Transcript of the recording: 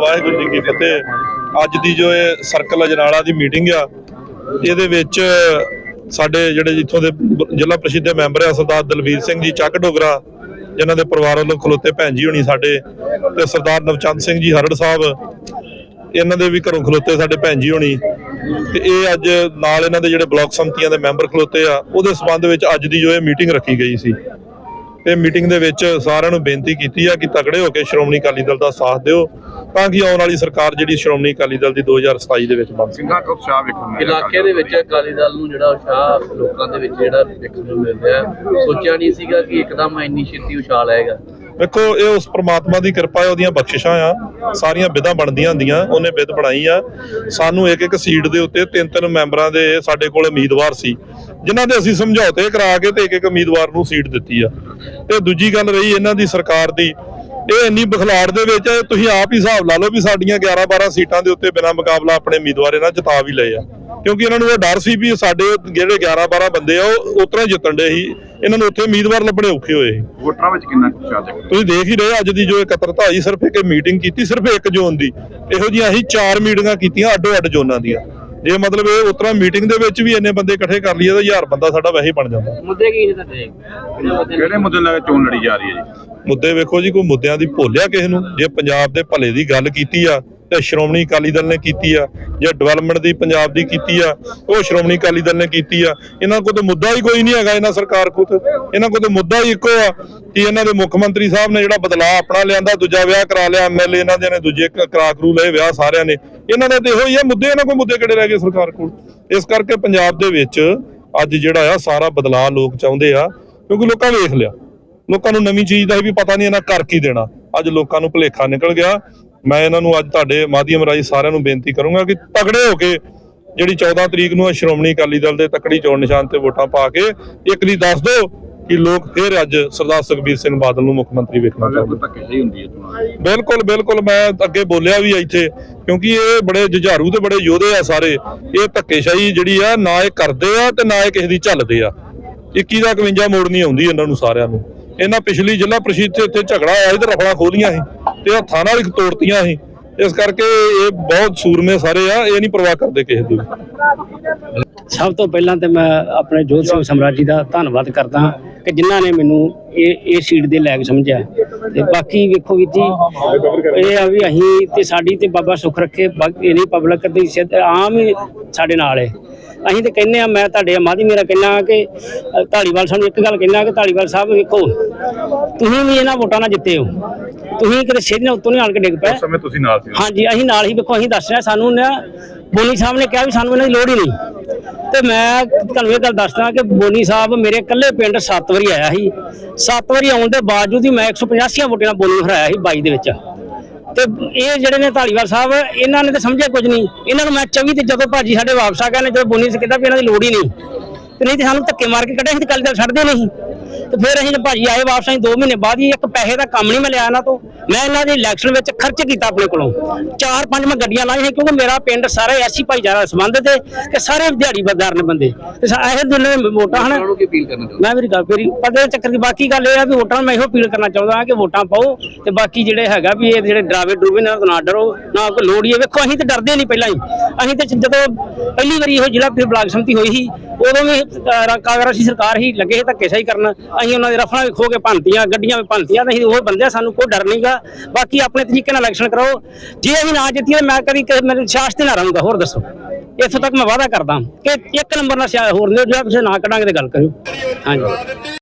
ਵਾਹਿਗੁਰੂ ਜੀ ਕੀ ਫਤਿਹ। ਅੱਜ ਦੀ ਜੋ ਇਹ ਸਰਕਲ ਅਜਨਾਲਾ ਦੀ ਮੀਟਿੰਗ ਆ, ਇਹਦੇ ਵਿੱਚ ਸਾਡੇ ਜਿਹੜੇ ਇੱਥੋਂ ਦੇ ਬ- ਜ਼ਿਲ੍ਹਾ ਪ੍ਰੀਸ਼ਦ ਮੈਂਬਰ ਆ, ਸਰਦਾਰ ਦਲਵੀਰ ਸਿੰਘ ਜੀ ਚੱਕ ਡੋਗਰਾ, ਜਿਨ੍ਹਾਂ ਦੇ ਪਰਿਵਾਰ ਵੱਲੋਂ ਖਲੋਤੇ ਭੈਣ ਜੀ ਹੋਣੀ ਸਾਡੇ, ਤੇ ਸਰਦਾਰ ਨਵਚੰਦ ਸਿੰਘ ਜੀ ਹਰੜ ਸਾਹਿਬ, ਇਹਨਾਂ ਦੇ ਵੀ ਘਰੋਂ ਖਲੋਤੇ ਸਾਡੇ ਭੈਣ ਜੀ ਹੋਣੀ। ਤੇ ਇਹ ਅੱਜ ਨਾਲ ਇਹਨਾਂ ਦੇ ਜਿਹੜੇ ਬਲਾਕ ਸੰਮਤੀਆਂ ਦੇ ਮੈਂਬਰ ਖਲੋਤੇ ਆ, ਉਹਦੇ ਸਬੰਧ ਵਿੱਚ ਅੱਜ ਦੀ ਜੋ ਇਹ ਮੀਟਿੰਗ ਰੱਖੀ ਗਈ ਸੀ। ਤੇ ਮੀਟਿੰਗ ਦੇ ਵਿੱਚ ਸਾਰਿਆਂ ਨੂੰ ਬੇਨਤੀ ਕੀਤੀ ਆ ਕਿ ਤਕੜੇ ਹੋ ਕੇ ਸ਼੍ਰੋਮਣੀ ਅਕਾਲੀ ਦਲ ਦਾ ਸਾਥ ਦਿਓ ਤਾਂ ਕਿ ਆਉਣ ਵਾਲੀ ਸਰਕਾਰ ਜਿਹੜੀ ਸ਼੍ਰੋਮਣੀ ਅਕਾਲੀ ਦਲ ਦੀ 2027 ਦੇ ਵਿੱਚ ਬਣ ਸਕੇ ਸਿੰਘਾਂ ਉਤਸ਼ਾਹ ਵੇਖਣ ਨੂੰ ਇਲਾਕੇ ਦੇ ਵਿੱਚ ਅਕਾਲੀ ਦਲ ਨੂੰ ਜਿਹੜਾ ਉਸ਼ਾਹ ਲੋਕਾਂ ਦੇ ਵਿੱਚ ਜਿਹੜਾ ਦੇਖਣ ਨੂੰ ਮਿਲ ਰਿਹਾ। ਸੋਚਿਆ ਨਹੀਂ ਸੀਗਾ ਕਿ ਇੱਕਦਮ ਇੰਨੀ ਛੇਤੀ ਉਛਾਲ ਆਏਗਾ ਵੇਖੋ, ਇਹ ਉਸ ਪ੍ਰਮਾਤਮਾ ਦੀ ਕਿਰਪਾ ਹੈ, ਉਹਦੀਆਂ ਬਖਸ਼ਿਸ਼ਾਂ ਆ। ਸਾਰੀਆਂ ਵਿਧਾਂ ਬਣਦੀਆਂ ਹੁੰਦੀਆਂ, ਉਹਨੇ ਵਿਧ ਬਣਾਈ ਆ। ਸਾਨੂੰ ਇੱਕ ਇੱਕ ਸੀਟ ਦੇ ਉੱਤੇ ਤਿੰਨ ਤਿੰਨ ਮੈਂਬਰਾਂ ਦੇ ਸਾਡੇ ਕੋਲ ਉਮੀਦਵਾਰ ਸੀ, ਜਿਨ੍ਹਾਂ ਦੇ ਅਸੀਂ ਸਮਝੌਤੇ ਕਰਾ ਕੇ ਤੇ ਇੱਕ ਇੱਕ ਉਮੀਦਵਾਰ ਨੂੰ ਸੀਟ ਦਿੱਤੀ ਆ। ਤੇ ਦੂਜੀ ਗੱਲ ਰਹੀ ਇਹਨਾਂ ਦੀ ਸਰਕਾਰ ਦੀ, ਇਹ ਇੰਨੀ ਬਖਲਾੜ ਦੇ ਵਿੱਚ ਤੁਸੀਂ ਆਪ ਹੀ ਹਿਸਾਬ ਲਾ ਲਓ ਵੀ ਸਾਡੀਆਂ 11 12 ਸੀਟਾਂ ਦੇ ਉੱਤੇ ਬਿਨਾਂ ਮੁਕਾਬਲਾ ਆਪਣੇ ਉਮੀਦਵਾਰ ਇਹਨਾਂ ਜਿਤਾ ਵੀ ਲਏ ਆ। ਕਿਉਂਕਿ ਇਹਨਾਂ ਨੂੰ ਇਹ ਡਰ ਸੀ ਵੀ ਸਾਡੇ ਜਿਹੜੇ 11 12 ਬੰਦੇ ਆ ਉਹ ਉਤਰਾ ਜਿੱਤਣ ਦੇ ਸੀ। ਇਹਨਾਂ ਨੂੰ ਉੱਥੇ ਉਮੀਦਵਾਰ ਲੱਭਣੇ ਔਖੇ ਹੋਏ ਸੀ। ਵੋਟਰਾਂ ਵਿੱਚ ਕਿੰਨਾ ਕੁ ਤੁਸੀਂ ਦੇਖ ਹੀ ਰਹੇ ਅੱਜ ਦੀ ਜੋ ਇਕੱਤਰਤਾ ਹੋਈ ਸਿਰਫ ਇੱਕ ਮੀਟਿੰਗ ਕੀਤੀ ਸਿਰਫ ਇੱਕ ਜ਼ੋਨ ਦੀ। ਇਹੋ ਜਿਹੀਆਂ ਅਸੀਂ ਚਾਰ ਮੀਟਿੰਗਾਂ ਕੀਤੀਆਂ ਅੱਡੋ ਅੱਡ ਜ਼ੋਨਾਂ ਦੀਆਂ। ਜੇ ਮਤਲਬ ਇਹ ਉਤਰਾ ਮੀਟਿੰਗ ਦੇ ਵਿੱਚ ਵੀ ਇੰਨੇ ਬੰਦੇ ਇਕੱਠੇ ਕਰ ਲਈਏ ਤਾਂ ਹਜ਼ਾਰ ਬੰਦਾ ਸਾਡਾ ਵੈਸੇ ਹੀ ਬਣ ਜਾਂਦਾ। ਮੁੱਦੇ ਕੀ ਨੇ ਤੁਹਾਡੇ? ਕਿਹੜੇ ਮੁੱਦੇ ਨੇ? ਕਿਹੜੇ ਮੁੱਦੇ ਲੈ ਕੇ ਚੋਣ ਲੜੀ ਜਾ ਰਹੀ ਹੈ ਜੀ? ਮੁੱਦੇ ਵੇਖੋ ਜੀ ਕੋਈ ਮੁੱਦਿਆਂ ਦੀ ਭੁੱਲਿਆ ਕਿਸੇ ਨੂੰ। ਜੇ ਪੰਜਾਬ ਦੇ ਭਲੇ ਦੀ ਗੱਲ ਕੀਤੀ ਆ ਤੇ ਸ਼੍ਰੋਮਣੀ ਅਕਾਲੀ ਦਲ ਨੇ ਕੀਤੀ ਆ, ਜਾਂ ਡਿਵੈਲਪਮੈਂਟ ਦੀ ਪੰਜਾਬ ਦੀ ਕੀਤੀ ਆ, ਉਹ ਸ਼੍ਰੋਮਣੀ ਅਕਾਲੀ ਦਲ ਨੇ ਕੀਤੀ ਆ। ਇਹਨਾਂ ਕੋਲ ਤਾਂ ਮੁੱਦਾ ਹੀ ਕੋਈ ਨਹੀਂ ਹੈਗਾ, ਇਹਨਾਂ ਸਰਕਾਰ ਕੋਲ ਤਾਂ। ਇਹਨਾਂ ਕੋਲ ਤਾਂ ਮੁੱਦਾ ਹੀ ਇੱਕੋ ਆ ਕਿ ਇਹਨਾਂ ਦੇ ਮੁੱਖ ਮੰਤਰੀ ਸਾਹਿਬ ਨੇ ਜਿਹੜਾ ਬਦਲਾਅ ਆਪਣਾ ਲਿਆਂਦਾ, ਦੂਜਾ ਵਿਆਹ ਕਰਾ ਲਿਆ ਐਮਐਲਏ ਇਹਨਾਂ ਦੇ ਨੇ, ਦੂਜੇ ਕਰਾ ਕਰੂ ਲਏ ਵਿਆਹ ਸਾਰਿਆਂ ਨੇ। ਇਹਨਾਂ ਦੇ ਤੇ ਇਹੋ ਹੀ ਆ, ਮੁੱਦੇ ਇਹਨਾਂ ਕੋਲ ਮੁੱਦੇ ਕਿਹੜੇ ਰਹਿ ਗਏ ਸਰਕਾਰ ਕੋਲ? ਇਸ ਕਰਕੇ ਪੰਜਾਬ ਦੇ ਵਿੱਚ ਅੱਜ ਜਿਹੜਾ ਆ, ਸਾਰਾ ਬਦਲਾਅ ਲੋਕ ਚਾਹੁੰਦੇ ਆ, ਕਿਉਂਕਿ ਲੋਕਾਂ ਵੇਖ ਲਿਆ। ਲੋਕਾਂ ਨੂੰ ਨਵੀਂ ਚੀਜ਼ ਦਾ ਵੀ ਪਤਾ ਨਹੀਂ, ਇਹਨਾਂ ਕਰ ਕੀ ਦੇਣਾ। ਅੱਜ ਲੋਕਾਂ ਨੂੰ ਭੁਲੇਖਾ ਨਿਕਲ ਗਿਆ। ਮੈਂ ਇਹਨਾਂ ਨੂੰ ਅੱਜ ਤੁਹਾਡੇ ਮਾਧਿਅਮ ਰਾਹੀਂ ਸਾਰਿਆਂ ਨੂੰ ਬੇਨਤੀ ਕਰੂੰਗਾ ਕਿ ਤਗੜੇ ਹੋ ਕੇ ਜਿਹੜੀ 14 ਤਰੀਕ ਨੂੰ ਸ਼੍ਰੋਮਣੀ ਅਕਾਲੀ ਦਲ ਦੇ ਤਕੜੀ ਚੋਣ ਨਿਸ਼ਾਨ ਤੇ ਵੋਟਾਂ ਪਾ ਕੇ ਇੱਕ ਦੀ ਦੱਸ ਦਿਓ ਕਿ ਲੋਕ ਫਿਰ ਅੱਜ ਸਰਦਾਰ ਸੁਖਬੀਰ ਸਿੰਘ ਬਾਦਲ ਨੂੰ ਮੁੱਖ ਮੰਤਰੀ ਵੇਖਣਾ ਚਾਹੁੰਦੇ। ਬਿਲਕੁਲ ਬਿਲਕੁਲ ਮੈਂ ਅੱਗੇ ਬੋਲਿਆ ਵੀ ਇੱਥੇ ਕਿਉਂਕਿ ਇਹ ਬੜੇ ਜੁਝਾਰੂ ਤੇ ਬੜੇ ਯੋਧੇ ਆ ਸਾਰੇ। ਇਹ ਧੱਕੇਸ਼ਾਹੀ ਜਿਹੜੀ ਆ ਨਾ ਇਹ ਕਰਦੇ ਆ ਤੇ ਨਾ ਇਹ ਕਿਸੇ ਦੀ ਝੱਲਦੇ ਆ। 21 ਦਾ 51 ਮੋੜ ਨਹੀਂ ਆਉਂਦੀ ਇਹਨਾਂ ਨੂੰ ਸਾਰਿਆਂ ਨੂੰ। ਇਹਨਾਂ ਪਿਛਲੀ ਜ਼ਿਲ੍ਹਾ ਪ੍ਰੀਸ਼ਦ ਤੇ ਇੱਥੇ ਝਗੜਾ ਆਇਆ ਸੀ ਤੇ ਖੋਲੀਆਂ ਸੀ। ਤੇ ਹੱਥਾਂ ਨਾਲ ਹੀ ਤੋੜਤੀਆਂ ਸੀ। ਇਸ ਕਰਕੇ ਇਹ ਬਹੁਤ ਸੂਰਮੇ ਸਾਰੇ ਆ ਇਹ ਨਹੀਂ ਪਰਵਾਹ ਕਰਦੇ ਕਿਸੇ ਦੀ ਸਭ ਤੋਂ ਪਹਿਲਾਂ ਤੇ ਮੈਂ ਆਪਣੇ ਜੋਤ ਸਿੰਘ ਸਮਰਾਜੀ ਦਾ ਧੰਨਵਾਦ ਕਰਦਾ ਕਿ ਜਿਨ੍ਹਾਂ ਨੇ ਮੈਨੂੰ ਇਹ ਇਹ ਸੀਟ ਦੇ ਲਾਇਕ ਸਮਝਿਆ ਤੇ ਬਾਕੀ ਵੇਖੋ ਵੀਰ ਜੀ ਇਹ ਆ ਵੀ ਅਸੀਂ ਤੇ ਸਾਡੀ ਤੇ ਬਾਬਾ ਸੁੱਖ ਰੱਖੇ ਬਾਕੀ ਨਹੀਂ ਪਬਲਿਕ ਦੀ ਸਿੱਧ ਆਮ ਹੀ ਸਾਡੇ ਨਾਲ ਹੈ। ਅਸੀਂ ਤੇ ਕਹਿੰਦੇ ਆ ਮੈਂ ਤੁਹਾਡੇ ਮਾਧੀ ਮੇਰਾ ਕਹਿਣਾ ਕਿ ਅ, ਧਾਲੀਵਾਲ ਸਾਨੂੰ ਇੱਕ ਗੱਲ ਕਹਿਣਾ ਕਿ ਧਾਲੀਵਾਲ ਸਾਹਿਬ ਵੇਖੋ ਤੁਸੀਂ ਵੀ ਇਹਨਾਂ ਵੋਟਾਂ ਨਾਲ ਜਿੱਤੇ ਹੋ। ਤੁਸੀਂ ਕਿਤੇ ਸਿੱਧ ਨਾਲ ਉੱਤੋਂ ਨਹੀਂ ਆਣ ਕੇ ਡਿੱਗ ਪਏ। ਉਸ ਸਮੇਂ ਤੁਸੀਂ ਨਾਲ ਸੀ। ਹਾਂਜੀ ਅਸੀਂ ਨਾਲ ਹੀ ਵੇਖੋ ਅਸੀਂ ਦੱਸ ਰਹੇ ਸਾਨੂੰ ਨਾ ਬੋਨੀ ਸਾਹਿਬ ਨੇ ਕਿਹਾ ਵੀ ਸਾਨੂੰ ਇਹਨਾਂ ਦੀ ਲੋੜ ਹੀ ਨਹੀਂ। ਤੇ ਮੈਂ ਤੁਹਾਨੂੰ ਇਹ ਗੱਲ ਦੱਸਦਾ ਕਿ ਬੋਨੀ ਸਾਹਿਬ ਮੇਰੇ ਇਕੱਲੇ ਪਿੰਡ ਸੱਤ ਵਾਰੀ ਆਇਆ ਸੀ। ਸੱਤ ਵਾਰੀ ਆਉਣ ਦੇ ਬਾਵਜੂਦ ਹੀ ਮੈਂ 185 ਵੋਟਾਂ ਨਾਲ ਬੋਨੀ ਨੂੰ ਹਰਾਇਆ ਸੀ 22 ਦੇ ਵਿੱਚ। ਤੇ ਇਹ ਜਿਹੜੇ ਨੇ ਧਾਲੀਵਾਲ ਸਾਹਿਬ ਇਹਨਾਂ ਨੇ ਤਾਂ ਸਮਝਿਆ ਕੁਝ ਨਹੀਂ। ਇਹਨਾਂ ਨੂੰ ਮੈਂ 24 ਤੇ ਜਦੋਂ ਭਾਜੀ ਸਾਡੇ ਵਾਪਸ ਆ ਗਏ ਨੇ ਜਦੋਂ ਬੋਨੀ ਸੀ ਕਹਿੰਦਾ ਵੀ ਇਹਨਾਂ ਦੀ ਲੋੜ ਹੀ ਨਹੀਂ। ਤੇ ਨਹੀਂ ਤੇ ਸਾਨੂੰ ਧੱਕੇ ਮਾਰ ਕੇ ਕੱਢਿਆ ਸੀ ਤੇ ਕੱਲ ਦਾ ਛੱਡਦੇ ਨਹੀਂ। ਤੇ ਫਿਰ ਅਸੀਂ ਭਾਜੀ ਆਏ ਵਾਪਸ ਅਸੀਂ 2 ਮਹੀਨੇ ਬਾਅਦ ਹੀ ਇੱਕ ਪੈਸੇ ਦਾ ਕੰਮ ਨਹੀਂ ਮੈਂ ਲਿਆ ਇਹਨਾਂ ਤੋਂ। ਮੈਂ ਇਹਨਾਂ ਦੇ ਇਲੈਕਸ਼ਨ ਵਿੱਚ ਖਰਚ ਕੀਤਾ ਆਪਣੇ ਕੋਲੋਂ। ਚਾਰ ਪੰਜ ਮੈਂ ਗੱਡੀਆਂ ਲਾਈਆਂ ਕਿਉਂਕਿ ਮੇਰਾ ਪਿੰਡ ਸਾਰਾ ਐਸੀ ਭਾਈਚਾਰਾ ਸੰਬੰਧ ਤੇ ਕਿ ਸਾਰੇ ਦਿਹਾੜੀ ਬਜ਼ਾਰ ਨੇ ਬੰਦੇ। ਤੇ ਇਹ ਦਿਨ ਵੋਟਾਂ ਹਨ। ਮੈਂ ਮੇਰੀ ਗੱਲ ਮੇਰੀ ਪਤਾ ਚੱਕਰ ਦੀ ਬਾਕੀ ਗੱਲ ਇਹ ਆ ਵੀ ਵੋਟਾਂ ਮੈਂ ਇਹੋ ਅਪੀਲ ਕਰਨਾ ਚਾਹੁੰਦਾ ਹਾਂ ਕਿ ਵੋਟਾਂ ਪਾਓ ਤੇ ਬਾਕੀ ਜਿਹੜੇ ਹੈਗਾ ਵੀ ਇਹ ਜਿਹੜੇ ਡਰਾਵੇ ਡਰੂਵੇ ਨਾਲ ਨਾ ਡਰੋ ਨਾ ਕੋਈ ਲੋੜ ਹੀ ਹੈ। ਵੇਖੋ ਅਸੀਂ ਤਾਂ ਡਰਦੇ ਨਹੀਂ ਪਹਿਲਾਂ ਹੀ। ਅਸੀਂ ਤਾਂ ਜਦੋਂ ਪਹਿਲੀ ਵਾਰੀ ਇਹੋ ਜ਼ਿਲ੍ਹਾ ਫਿਰ ਬਲਾਕ ਸੰਮਤੀ ਹੋਈ ਸੀ ਉਦੋਂ ਵੀ ਕਾਂਗਰਸੀ ਸਰਕਾਰ ਹੀ ਲੱਗੇ ਧੱਕੇ ਸਹੀ ਕਰਨ। ਅਸੀਂ ਉਹਨਾਂ ਦੇ ਰਫਲਾਂ ਵੀ ਖੋ ਕੇ ਭੰਨਤੀਆਂ, ਗੱਡੀਆਂ ਵੀ ਭੰਨਤੀਆਂ ਤੇ ਅਸੀਂ ਉਹ ਬੰਦੇ ਸਾਨੂੰ ਕੋਈ ਡਰ ਨਹੀਂਗਾ ਬਾਕੀ ਆਪਣੇ ਤਰੀਕੇ ਨਾਲ ਇਲੈਕਸ਼ਨ ਕਰੋ ਜੇ ਅਸੀਂ ਨਾ ਜਿੱਤੀਏ ਮੈਂ ਕਦੀ ਮੇਰੇ ਸ਼ਾਸ ਤੇ ਨਾ ਰਹੂੰਗਾ। ਹੋਰ ਦੱਸੋ। ਇੱਥੋਂ ਤੱਕ ਮੈਂ ਵਾਅਦਾ ਕਰਦਾ ਕਿ ਇੱਕ ਨੰਬਰ ਨਾਲ ਹੋਰ ਨੇ ਜਿਹੜਾ ਤੁਸੀਂ ਨਾ ਕੱਢਾਂਗੇ ਤੇ ਗੱਲ ਕਰਿਓ। ਹਾਂਜੀ।